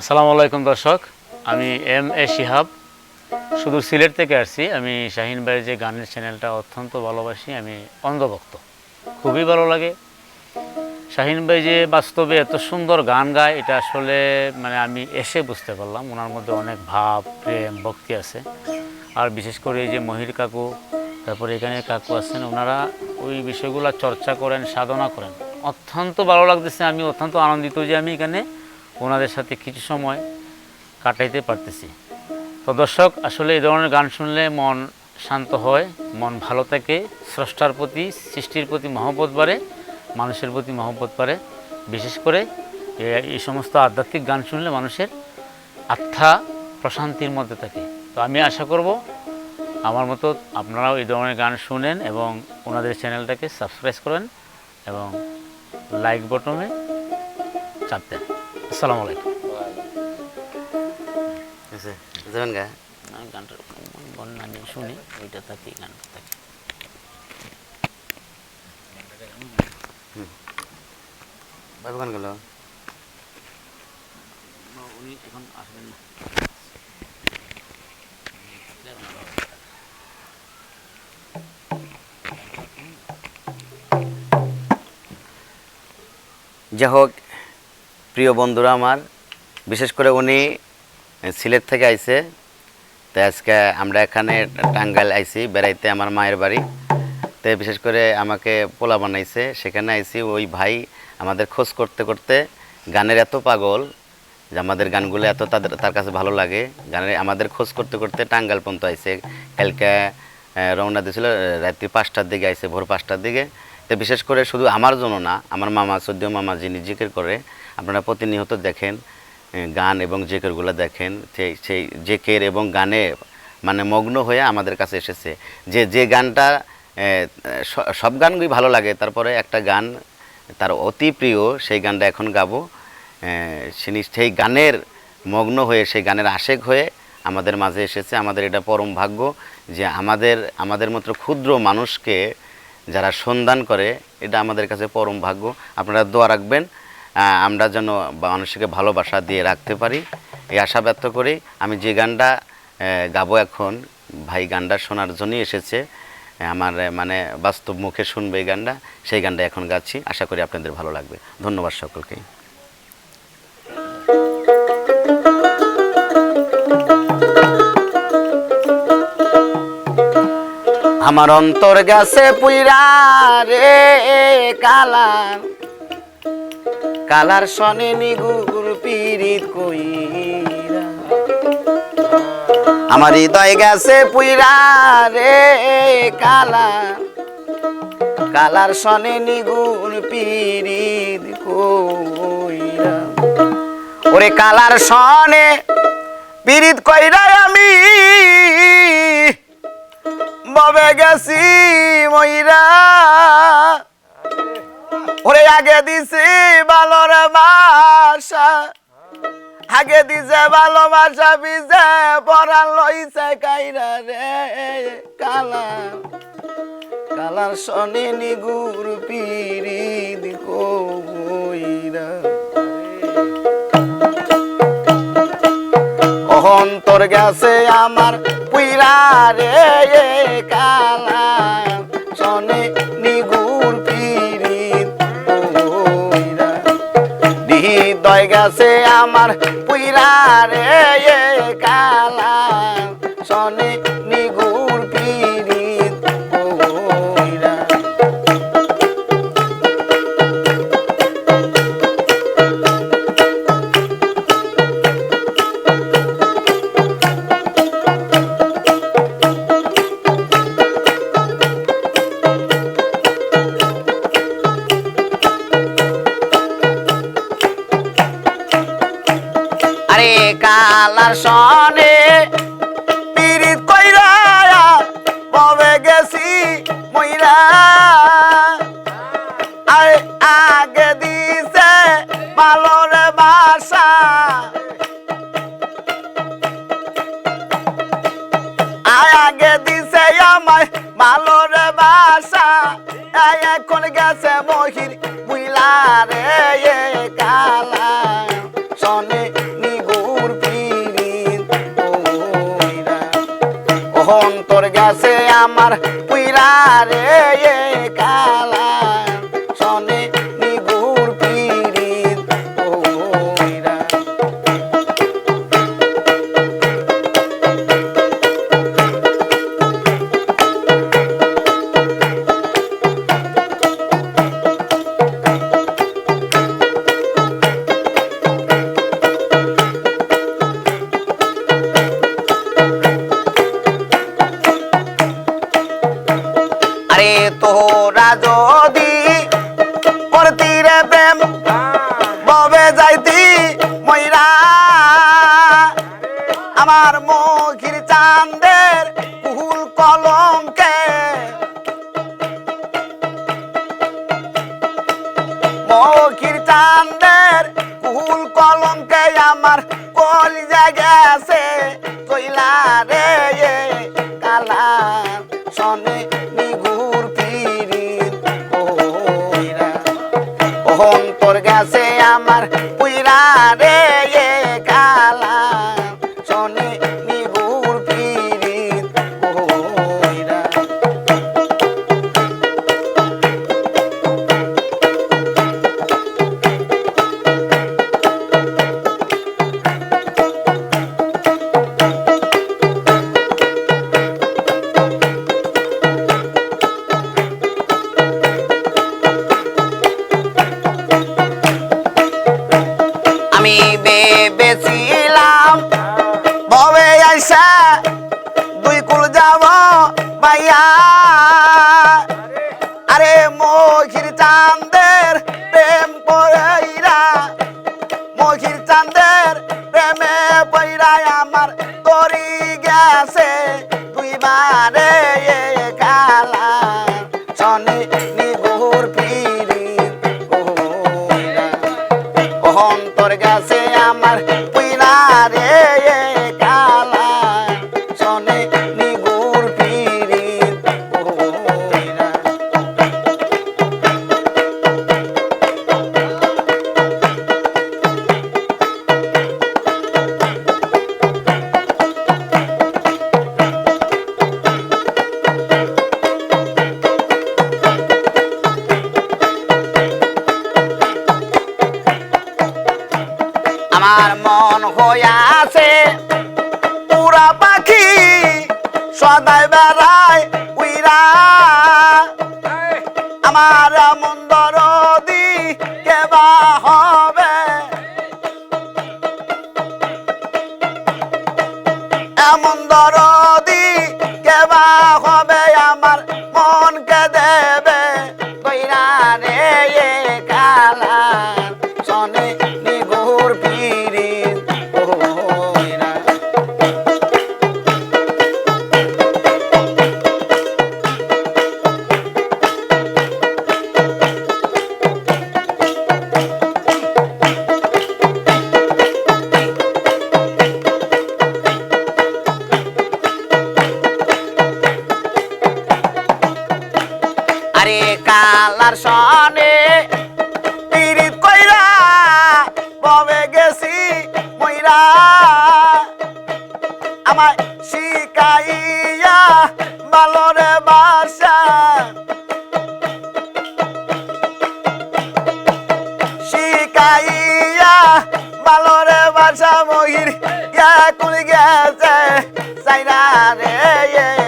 আসসালামু আলাইকুম দর্শক, আমি এম এ শিহাব। শুধু সিলেট থেকে আসছি, আমি শাহিন ভাইয়ের যে গানের চ্যানেলটা অত্যন্ত ভালোবাসি, আমি অন্ধভক্ত। খুবই ভালো লাগে। শাহিন ভাই যে বাস্তবে এত সুন্দর গান গায়, এটা আসলে মানে আমি এসে বুঝতে পারলাম। ওনার মধ্যে অনেক ভাব, প্রেম, ভক্তি আছে। আর বিশেষ করে এই যে মহির কাকু, তারপরে এখানে কাকু আছেন, ওনারা ওই বিষয়গুলো চর্চা করেন, সাধনা করেন। অত্যন্ত ভালো লাগতেছে, আমি অত্যন্ত আনন্দিত যে আমি এখানে ওনাদের সাথে কিছু সময় কাটাইতে পারতেছি। তো দর্শক, আসলে এই ধরনের গান শুনলে মন শান্ত হয়, মন ভালো থাকে, স্রষ্টার প্রতি, সৃষ্টির প্রতি মহব্বত বাড়ে, মানুষের প্রতি মহব্বত বাড়ে। বিশেষ করে এই সমস্ত আধ্যাত্মিক গান শুনলে মানুষের আত্মা প্রশান্তির মধ্যে থাকে। তো আমি আশা করব, আমার মতো আপনারাও এই ধরনের গান শুনেন এবং ওনাদের চ্যানেলটাকে সাবস্ক্রাইব করেন এবং লাইক বটনে চাপ দেন। আসসালামু আলাইকুম। আচ্ছা যাবেন গা। আমি গানটা বন্যা আমি শুনি ওইটা থাকি গানটা থাকি। ভাই দোকান গেল? উনি এখন আসবেন না। যাই হোক প্রিয় বন্ধুরা আমার, বিশেষ করে উনি সিলেট থেকে আইছে তো আজকে আমরা এখানে টাঙ্গাইল আইছি, বেড়াইতে আমার মায়ের বাড়ি। তো বিশেষ করে আমাকে পোলা বানাইছে, সেখানে আইছি ওই ভাই আমাদের খোঁজ করতে করতে গানের এত পাগল যে আমাদের গানগুলো এত তাদের, তার কাছে ভালো লাগে। গানের আমাদের খোঁজ করতে করতে টাঙ্গাইল পর্যন্ত আইছে। কালকে রওনা দিয়েছিল রাত্রি পাঁচটার দিকে আইছে, ভোর পাঁচটার দিকে। তো বিশেষ করে শুধু আমার জন্য না, আমার মামা সদ্য মামা, যিনি জিকির করে আপনারা প্রতিনিয়ত দেখেন গান এবং জেকেরগুলো দেখেন সেই সেই জেকের এবং গানে মানে মগ্ন হয়ে আমাদের কাছে এসেছে। যে যে গানটা সব গানগুলি ভালো লাগে, তারপরে একটা গান তার অতি প্রিয়, সেই গানটা এখন গাবো। সেই গানের মগ্ন হয়ে, সেই গানের আশেক হয়ে আমাদের মাঝে এসেছে। আমাদের এটা পরম ভাগ্য যে আমাদের আমাদের মতো ক্ষুদ্র মানুষকে যারা সন্ধান করে, এটা আমাদের কাছে পরম ভাগ্য। আপনারা দোয়া রাখবেন। আমরা যেন মানুষকে ভালোবাসা দিয়ে রাখতে পারি। এই আশা ব্যক্ত করি আমি যে গানটা গাবো এখন, ভাই গানটা শোনার জন্যই এসেছে। আমার মানে বাস্তব মুখে শুনবে এই গানটা, সেই গানটা এখন গাচ্ছি। আশা করি আপনাদের ভালো লাগবে। ধন্যবাদ সকলকে। আমার অন্তর গেছে পুইরা রে, কালার। কালার সনে নিগুর পিরিত কইরা। আমার হৃদয় গেছে পুইরা রে কালার। কালার সনে নিগুর পিরিত কইরা। ওরে কালার সনে পিরিত কইরা আমি ববে গেছি ময়রা ওরে আগে দিছি ভালোর বাসা। আগে দিছে ভালোবাসা বিজে পরান লইছে কাইরা রে কালার। কালার শনি নিগুর পিরিদ কইরা। অহন্তর গেছে আমার পুইরা রে কালা হৃদয় গেছে আমার পুইরা রে কালার সনে পিরিত কইরা ববে গেছি মইরা। আরে আগে দিছে ভালোর বাসা। আয় আগে দিছে আমায় ভালোর বাসা। আয় এখন গেছে মহির বুইলা রে কালা সনে। গেছে আমার পুইরা রে কালা গেছে কইলা আমার পুইরা রে আমার শিকাইয়া বালরে বাসা। শিকাইয়া বালরে বাসা মহির ইয়া কুল গেছে সাইরা রে